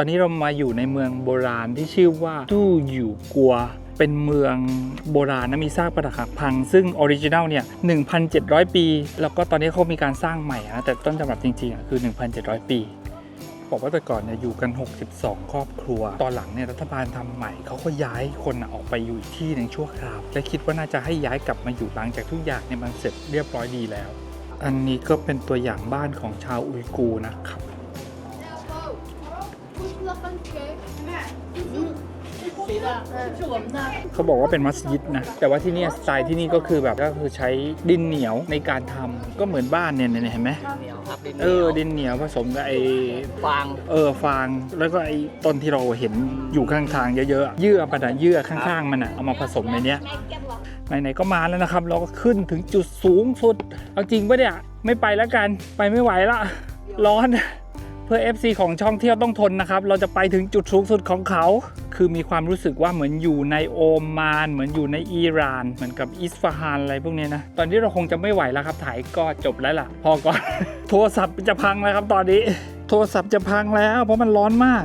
อนนี้เรามาอยู่ในเมืองโบราณที่ชื่อว่าตู้อยู่กัว เป็นเมืองโบราณนะมีซากปรักหักพัง ซึ่งออริจินัลเนี่ย 1,700 ปี แล้วก็ตอนนี้เขามีการสร้างใหม่นะแต่ต้นฉบับจริงๆอะคือ 1,700 ปี บอกว่าแต่ก่อนเนี่ยอยู่กัน 62 ครอบครัว ตอนหลังเนี่ยรัฐบาลทำใหม่เขาก็ย้ายคนออกไปอยู่อีกที่หนึ่งชั่วคราว และคิดว่าน่าจะให้ย้ายกลับมาอยู่หลังจากทุกอย่างเนี่ยมันเสร็จเรียบร้อยดีแล้วอันนี้ก็เป็นตัวอย่างบ้านของชาวอุยกูนะครับ เขาบอกว่าเป็นมัสยิดนะ แต่ว่าที่เนี่ยสไตล์ที่นี่ก็คือแบบก็คือใช้ดินเหนียวในการทำก็เหมือนบ้านเนี่ยเนี่ยเห็นไหมเหนียวครับดินเหเอนียอวดินเหนียวผสมกับไอ้ฟางเออฟางแล้วก็ไอ้ต้นที่เราเห็นอยู่ข้างทางเยอะๆอะเยื่อมันอะเยื่อข้างๆมันอะเอามาผสมในเนี้ยไหนๆก็มาแล้วนะครับ เราก็ขึ้นถึงจุดสูงสุด เอาจริงปะเนี่ยไม่ไปแล้วกันไปไม่ไหวละร้อนเพื่อ FC ของช่องเที่ยวต้องทนนะครับ เราจะไปถึงจุดสูงสุดของเขา คือมีความรู้สึกว่าเหมือนอยู่ในโอมาน เหมือนอยู่ในอิหร่าน เหมือนกับอิสฟาฮานอะไรพวกนี้นะ ตอนนี้เราคงจะไม่ไหวแล้วครับ ถ่ายก็จบแล้วล่ะ พอก่อน โทรศัพท์จะพังแล้วครับตอนนี้ โทรศัพท์จะพังแล้ว เพราะมันร้อนมาก